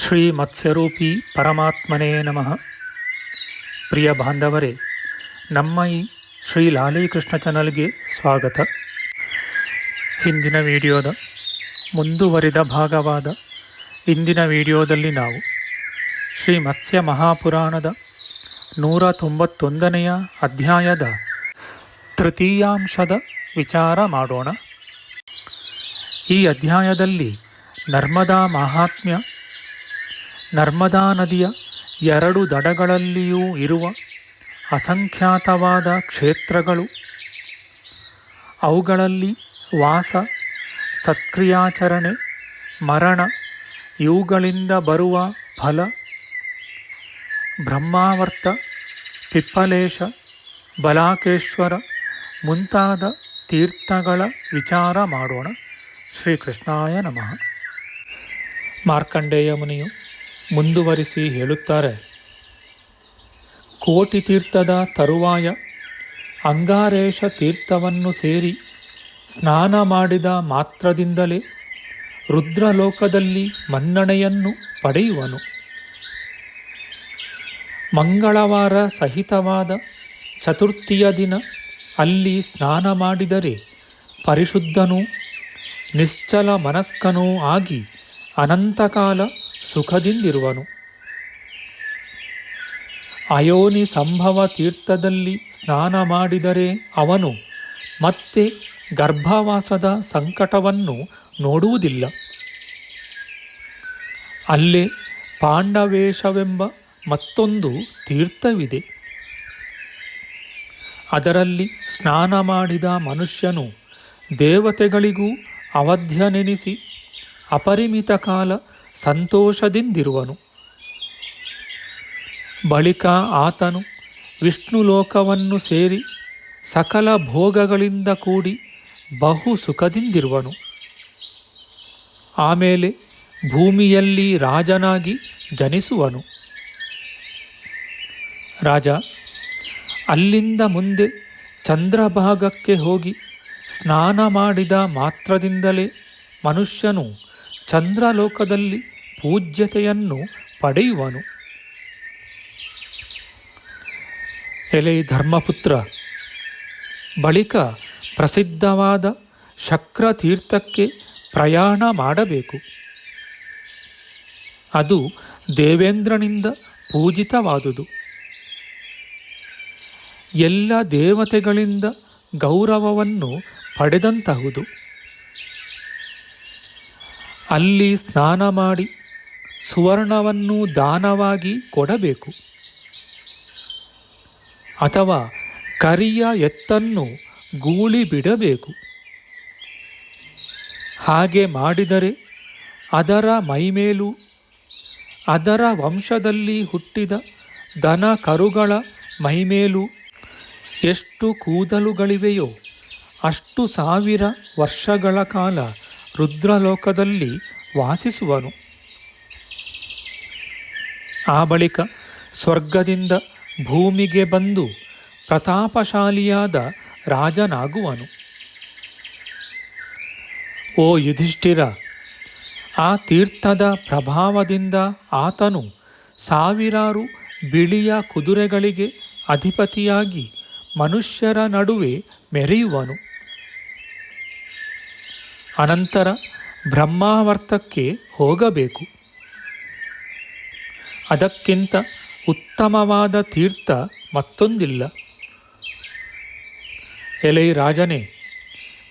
ಶ್ರೀ ಮತ್ಸ್ಯರೂಪಿ ಪರಮಾತ್ಮನೇ ನಮಃ. ಪ್ರಿಯ ಬಾಂಧವರೇ, ನಮ್ಮ ಈ ಶ್ರೀ ಲಾಲೀಕೃಷ್ಣ ಚಾನಲ್ಗೆ ಸ್ವಾಗತ. ಹಿಂದಿನ ವಿಡಿಯೋದ ಮುಂದುವರಿದ ಭಾಗವಾದ ಇಂದಿನ ವಿಡಿಯೋದಲ್ಲಿ ನಾವು ಶ್ರೀ ಮತ್ಸ್ಯ ಮಹಾಪುರಾಣದ ನೂರ ತೊಂಬತ್ತೊಂದನೆಯ ಅಧ್ಯಾಯದ ತೃತೀಯಾಂಶದ ವಿಚಾರ ಮಾಡೋಣ. ಈ ಅಧ್ಯಾಯದಲ್ಲಿ ನರ್ಮದಾ ಮಹಾತ್ಮ್ಯ ನರ್ಮದಾ ನದಿಯ ಎರಡು ದಡಗಳಲ್ಲಿಯೂ ಇರುವ ಅಸಂಖ್ಯಾತವಾದ ಕ್ಷೇತ್ರಗಳು. ಅವುಗಳಲ್ಲಿ ವಾಸ, ಸತ್ಕ್ರಿಯಾಚರಣೆ, ಮರಣ, ಇವುಗಳಿಂದ ಬರುವ ಫಲ, ಬ್ರಹ್ಮಾವರ್ತ ಪಿಪ್ಪಲೇಶ ಬಲಾಕೇಶ್ವರ ಮುಂತಾದ ತೀರ್ಥಗಳ ವಿಚಾರ ಮಾಡೋಣ. ಶ್ರೀಕೃಷ್ಣಾಯ ನಮಃ. ಮಾರ್ಕಂಡೇಯ ಮುನಿಯು ಮುಂದುವರಿಸಿ ಹೇಳುತ್ತಾರೆ. ಕೋಟಿ ತೀರ್ಥದ ತರುವಾಯ ಅಂಗಾರೇಶ ತೀರ್ಥವನ್ನು ಸೇರಿ ಸ್ನಾನ ಮಾಡಿದ ಮಾತ್ರದಿಂದಲೇ ರುದ್ರಲೋಕದಲ್ಲಿ ಮನ್ನಣೆಯನ್ನು ಪಡೆಯುವನು. ಮಂಗಳವಾರ ಸಹಿತವಾದ ಚತುರ್ಥಿಯ ದಿನ ಅಲ್ಲಿ ಸ್ನಾನ ಮಾಡಿದರೆ ಪರಿಶುದ್ಧನೂ ನಿಶ್ಚಲ ಮನಸ್ಕನೂ ಆಗಿ ಅನಂತಕಾಲ ಸುಖದಿಂದಿರುವನು. ಅಯೋನಿ ಸಂಭವ ತೀರ್ಥದಲ್ಲಿ ಸ್ನಾನ ಮಾಡಿದರೆ ಅವನು ಮತ್ತೆ ಗರ್ಭವಾಸದ ಸಂಕಟವನ್ನು ನೋಡುವುದಿಲ್ಲ. ಅಲ್ಲೇ ಪಾಂಡವೇಶವೆಂಬ ಮತ್ತೊಂದು ತೀರ್ಥವಿದೆ. ಅದರಲ್ಲಿ ಸ್ನಾನ ಮಾಡಿದ ಮನುಷ್ಯನು ದೇವತೆಗಳಿಗೂ ಅವಧ್ಯನೆನಿಸಿ ಅಪರಿಮಿತ ಕಾಲ ಸಂತೋಷದಿಂದಿರುವನು. ಬಳಿಕ ಆತನು ವಿಷ್ಣು ಲೋಕವನ್ನು ಸೇರಿ ಸಕಲ ಭೋಗಗಳಿಂದ ಕೂಡಿ ಬಹು ಸುಖದಿಂದಿರುವನು. ಆಮೇಲೆ ಭೂಮಿಯಲ್ಲಿ ರಾಜನಾಗಿ ಜನಿಸುವನು. ರಾಜ, ಅಲ್ಲಿಂದ ಮುಂದೆ ಚಂದ್ರಭಾಗಕ್ಕೆ ಹೋಗಿ ಸ್ನಾನ ಮಾಡಿದ ಮಾತ್ರದಿಂದಲೇ ಮನುಷ್ಯನು ಚಂದ್ರಲೋಕದಲ್ಲಿ ಪೂಜ್ಯತೆಯನ್ನು ಪಡೆಯುವನು. ಎಲೆ ಧರ್ಮಪುತ್ರ, ಬಳಿಕ ಪ್ರಸಿದ್ಧವಾದ ಶಕ್ರತೀರ್ಥಕ್ಕೆ ಪ್ರಯಾಣ ಮಾಡಬೇಕು. ಅದು ದೇವೇಂದ್ರನಿಂದ ಪೂಜಿತವಾದುದು. ಎಲ್ಲ ದೇವತೆಗಳಿಂದ ಗೌರವವನ್ನು ಪಡೆದಂತಹುದು. ಅಲ್ಲಿ ಸ್ನಾನ ಮಾಡಿ ಸುವರ್ಣವನ್ನು ದಾನವಾಗಿ ಕೊಡಬೇಕು. ಅಥವಾ ಕರಿಯ ಎತ್ತನ್ನು ಗೂಳಿ ಬಿಡಬೇಕು ಹಾಗೆ ಮಾಡಿದರೆ ಅದರ ಮೈಮೇಲೂ, ಅದರ ವಂಶದಲ್ಲಿ ಹುಟ್ಟಿದ ದನ ಕರುಗಳ ಮೈಮೇಲೂ ಎಷ್ಟು ಕೂದಲುಗಳಿವೆಯೋ ಅಷ್ಟು ಸಾವಿರ ವರ್ಷಗಳ ಕಾಲ ರುದ್ರಲೋಕದಲ್ಲಿ ವಾಸಿಸುವನು. ಆ ಬಳಿಕ ಸ್ವರ್ಗದಿಂದ ಭೂಮಿಗೆ ಬಂದು ಪ್ರತಾಪಶಾಲಿಯಾದ ರಾಜನಾಗುವನು. ಓ ಯುಧಿಷ್ಠಿರ, ಆ ತೀರ್ಥದ ಪ್ರಭಾವದಿಂದ ಆತನು ಸಾವಿರಾರು ಬಿಳಿಯ ಕುದುರೆಗಳಿಗೆ ಅಧಿಪತಿಯಾಗಿ ಮನುಷ್ಯರ ನಡುವೆ ಮೆರೆಯುವನು. ಅನಂತರ ಬ್ರಹ್ಮಾವರ್ತಕ್ಕೆ ಹೋಗಬೇಕು. ಅದಕ್ಕಿಂತ ಉತ್ತಮವಾದ ತೀರ್ಥ ಮತ್ತೊಂದಿಲ್ಲ. ಎಲೆ ರಾಜನೇ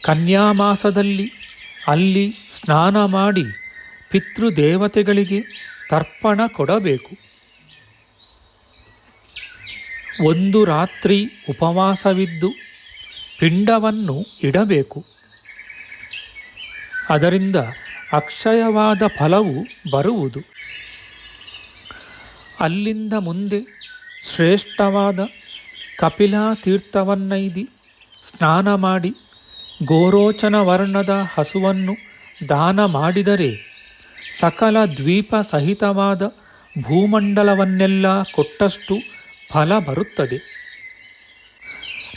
ಕನ್ಯಾಮಾಸದಲ್ಲಿ ಅಲ್ಲಿ ಸ್ನಾನ ಮಾಡಿ ಪಿತೃದೇವತೆಗಳಿಗೆ ತರ್ಪಣ ಕೊಡಬೇಕು. ಒಂದು ರಾತ್ರಿ ಉಪವಾಸವಿದ್ದು ಪಿಂಡವನ್ನು ಇಡಬೇಕು. ಅದರಿಂದ ಅಕ್ಷಯವಾದ ಫಲವು ಬರುವುದು. ಅಲ್ಲಿಂದ ಮುಂದೆ ಶ್ರೇಷ್ಠವಾದ ಕಪಿಲಾ ತೀರ್ಥವನ್ನೈದಿ ಸ್ನಾನ ಮಾಡಿ ಗೋರೋಚನ ವರ್ಣದ ಹಸುವನ್ನು ದಾನ ಮಾಡಿದರೆ ಸಕಲ ದ್ವೀಪ ಸಹಿತವಾದ ಭೂಮಂಡಲವನ್ನೆಲ್ಲ ಕೊಟ್ಟಷ್ಟು ಫಲ ಬರುತ್ತದೆ.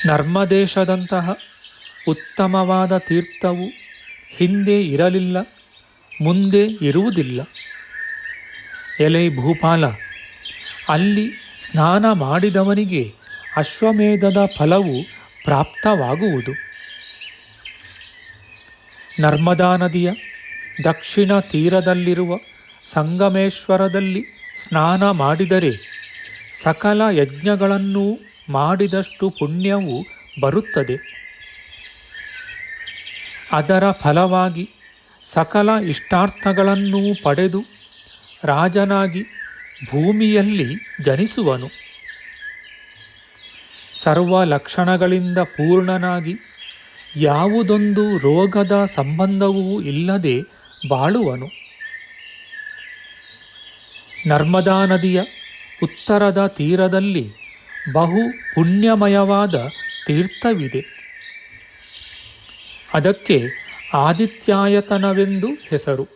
ನರ್ಮದೇಶದಂತಹ ಉತ್ತಮವಾದ ತೀರ್ಥವು ಹಿಂದೆ ಇರಲಿಲ್ಲ, ಮುಂದೆ ಇರುವುದಿಲ್ಲ. ಎಲೆ ಭೂಪಾಲ ಅಲ್ಲಿ ಸ್ನಾನ ಮಾಡಿದವನಿಗೆ ಅಶ್ವಮೇಧದ ಫಲವು ಪ್ರಾಪ್ತವಾಗುವುದು. ನರ್ಮದಾ ನದಿಯ ದಕ್ಷಿಣ ತೀರದಲ್ಲಿರುವ ಸಂಗಮೇಶ್ವರದಲ್ಲಿ ಸ್ನಾನ ಮಾಡಿದರೆ ಸಕಲ ಯಜ್ಞಗಳನ್ನೂ ಮಾಡಿದಷ್ಟು ಪುಣ್ಯವು ಬರುತ್ತದೆ. ಅದರ ಫಲವಾಗಿ ಸಕಲ ಇಷ್ಟಾರ್ಥಗಳನ್ನೂ ಪಡೆದು ರಾಜನಾಗಿ ಭೂಮಿಯಲ್ಲಿ ಜನಿಸುವನು. ಸರ್ವ ಲಕ್ಷಣಗಳಿಂದ ಪೂರ್ಣನಾಗಿ ಯಾವುದೊಂದು ರೋಗದ ಸಂಬಂಧವೂ ಇಲ್ಲದೆ ಬಾಳುವನು. ನರ್ಮದಾ ನದಿಯ ಉತ್ತರದ ತೀರದಲ್ಲಿ ಬಹು ಪುಣ್ಯಮಯವಾದ ತೀರ್ಥವಿದೆ. ಅದಕ್ಕೆ ಆದಿತ್ಯಾಯತನವೆಂದು ಹೆಸರು.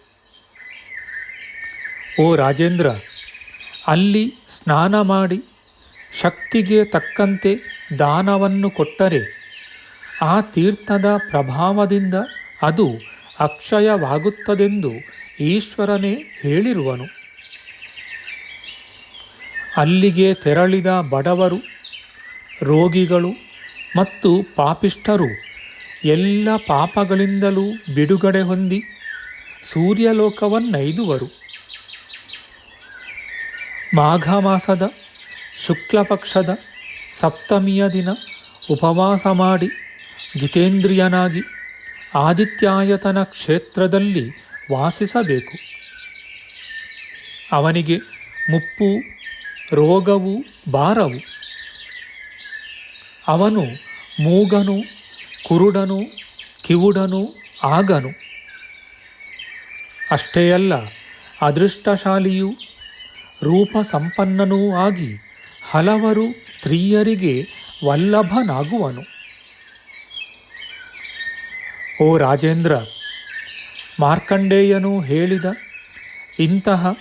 ಓ ರಾಜೇಂದ್ರ ಅಲ್ಲಿ ಸ್ನಾನ ಮಾಡಿ ಶಕ್ತಿಗೆ ತಕ್ಕಂತೆ ದಾನವನ್ನು ಕೊಟ್ಟರೆ ಆ ತೀರ್ಥದ ಪ್ರಭಾವದಿಂದ ಅದು ಅಕ್ಷಯವಾಗುತ್ತದೆಂದು ಈಶ್ವರನೇ ಹೇಳಿರುವನು. ಅಲ್ಲಿಗೆ ತೆರಳಿದ ಬಡವರು, ರೋಗಿಗಳು ಮತ್ತು ಪಾಪಿಷ್ಠರು ಎಲ್ಲ ಪಾಪಗಳಿಂದಲೂ ಬಿಡುಗಡೆ ಹೊಂದಿ ಸೂರ್ಯಲೋಕವನ್ನೈದುವರು. ಮಾಘ ಮಾಸದ ಶುಕ್ಲ ಪಕ್ಷದ ಸಪ್ತಮಿಯ ದಿನ ಉಪವಾಸ ಮಾಡಿ ಜಿತೇಂದ್ರಿಯನಾಗಿ ಆದಿತ್ಯಾಯತನ ಕ್ಷೇತ್ರದಲ್ಲಿ ವಾಸಿಸಬೇಕು. ಅವನಿಗೆ ಮುಪ್ಪು, ರೋಗವು ಬಾರವು ಅವನು ಮೂಗನು, ಕುರುಡನು, ಕಿವುಡನು, ಆಗನು. ಅಷ್ಟೇ ಅಲ್ಲ, ಅದೃಷ್ಟಶಾಲಿಯೂ ರೂಪ ಸಂಪನ್ನನೂ ಆಗಿ ಹಲವರು ಸ್ತ್ರೀಯರಿಗೆ ವಲ್ಲಭನಾಗುವನು. ಓ ರಾಜೇಂದ್ರ, ಮಾರ್ಕಂಡೇಯನು ಹೇಳಿದ ಇಂತಹ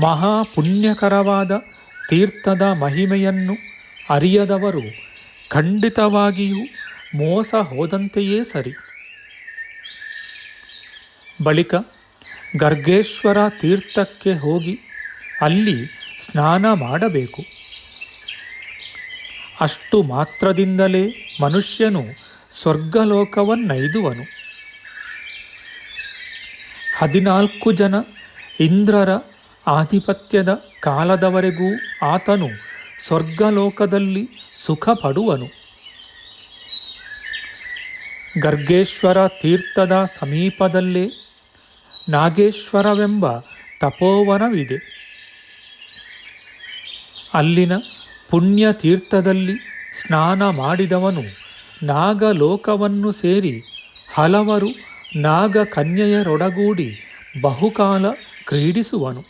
ಮಹಾಪುಣ್ಯಕರವಾದ ತೀರ್ಥದ ಮಹಿಮೆಯನ್ನು ಅರಿಯದವರು ಖಂಡಿತವಾಗಿಯೂ ಮೋಸ ಹೋದಂತೆಯೇ ಸರಿ. ಬಳಿಕ ಗರ್ಗೇಶ್ವರ ತೀರ್ಥಕ್ಕೆ ಹೋಗಿ ಅಲ್ಲಿ ಸ್ನಾನ ಮಾಡಬೇಕು. ಅಷ್ಟು ಮಾತ್ರದಿಂದಲೇ ಮನುಷ್ಯನು ಸ್ವರ್ಗಲೋಕವನ್ನೈದುವನು. ಹದಿನಾಲ್ಕು ಜನ ಇಂದ್ರರ ಆಧಿಪತ್ಯದ ಕಾಲದವರೆಗೂ ಆತನು ಸ್ವರ್ಗಲೋಕದಲ್ಲಿ ಸುಖ ಪಡುವನು ಗರ್ಗೇಶ್ವರ ತೀರ್ಥದ ಸಮೀಪದಲ್ಲೇ ನಾಗೇಶ್ವರವೆಂಬ ತಪೋವನವಿದೆ. ಅಲ್ಲಿನ ಪುಣ್ಯ ತೀರ್ಥದಲ್ಲಿ ಸ್ನಾನ ಮಾಡಿದವನು ನಾಗಲೋಕವನ್ನು ಸೇರಿ ಹಲವರು ನಾಗಕನ್ಯೆಯರೊಡಗೂಡಿ ಬಹುಕಾಲ ಕ್ರೀಡಿಸುವನು.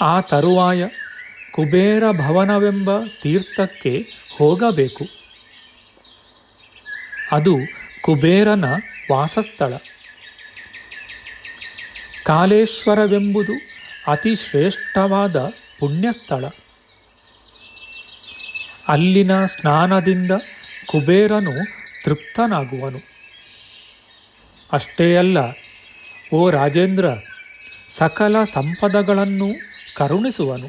ಆ ತರುವಾಯ ಕುಬೇರ ಭವನವೆಂಬ ತೀರ್ಥಕ್ಕೆ ಹೋಗಬೇಕು. ಅದು ಕುಬೇರನ ವಾಸಸ್ಥಳ. ಕಾಲೇಶ್ವರವೆಂಬುದು ಅತಿ ಶ್ರೇಷ್ಠವಾದ ಪುಣ್ಯಸ್ಥಳ. ಅಲ್ಲಿನ ಸ್ನಾನದಿಂದ ಕುಬೇರನು ತೃಪ್ತನಾಗುವನು. ಅಷ್ಟೇ ಅಲ್ಲ, ಓ ರಾಜೇಂದ್ರ, ಸಕಲ ಸಂಪದಗಳನ್ನು ಕರುಣಿಸುವನು.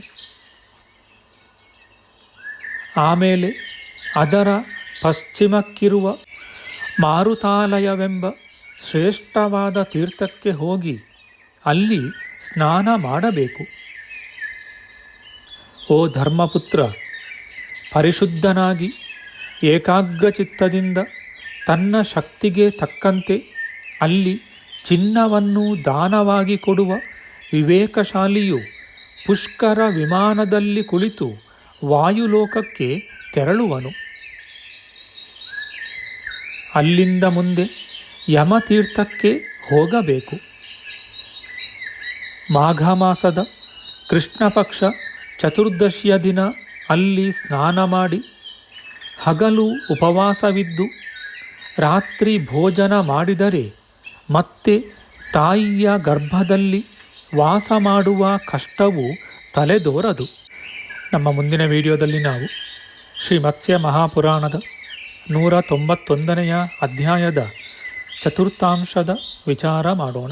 ಆಮೇಲೆ ಅದರ ಪಶ್ಚಿಮಕ್ಕಿರುವ ಮಾರುತಾಲಯವೆಂಬ ಶ್ರೇಷ್ಠವಾದ ತೀರ್ಥಕ್ಕೆ ಹೋಗಿ ಅಲ್ಲಿ ಸ್ನಾನ ಮಾಡಬೇಕು. ಓ ಧರ್ಮಪುತ್ರ, ಪರಿಶುದ್ಧನಾಗಿ ಏಕಾಗ್ರಚಿತ್ತದಿಂದ ತನ್ನ ಶಕ್ತಿಗೆ ತಕ್ಕಂತೆ ಅಲ್ಲಿ ಚಿನ್ನವನ್ನು ದಾನವಾಗಿ ಕೊಡುವ ವಿವೇಕಶಾಲಿಯು ಪುಷ್ಕರ ವಿಮಾನದಲ್ಲಿ ಕುಳಿತು ವಾಯುಲೋಕಕ್ಕೆ ತೆರಳುವನು. ಅಲ್ಲಿಂದ ಮುಂದೆ ಯಮತೀರ್ಥಕ್ಕೆ ಹೋಗಬೇಕು. ಮಾಘ ಮಾಸದ ಕೃಷ್ಣ ಪಕ್ಷ ಚತುರ್ದಶಿಯ ದಿನ ಅಲ್ಲಿ ಸ್ನಾನ ಮಾಡಿ ಹಗಲು ಉಪವಾಸವಿದ್ದು ರಾತ್ರಿ ಭೋಜನ ಮಾಡಿದರೆ ಮತ್ತೆ ತಾಯಿಯ ಗರ್ಭದಲ್ಲಿ ವಾಸ ಮಾಡುವ ಕಷ್ಟವು ತಲೆದೋರದು. ನಮ್ಮ ಮುಂದಿನ ವಿಡಿಯೋದಲ್ಲಿ ನಾವು ಶ್ರೀ ಮತ್ಸ್ಯ ಮಹಾಪುರಾಣದ ನೂರ ತೊಂಬತ್ತೊಂದನೆಯ ಅಧ್ಯಾಯದ ಚತುರ್ಥಾಂಶದ ವಿಚಾರ ಮಾಡೋಣ.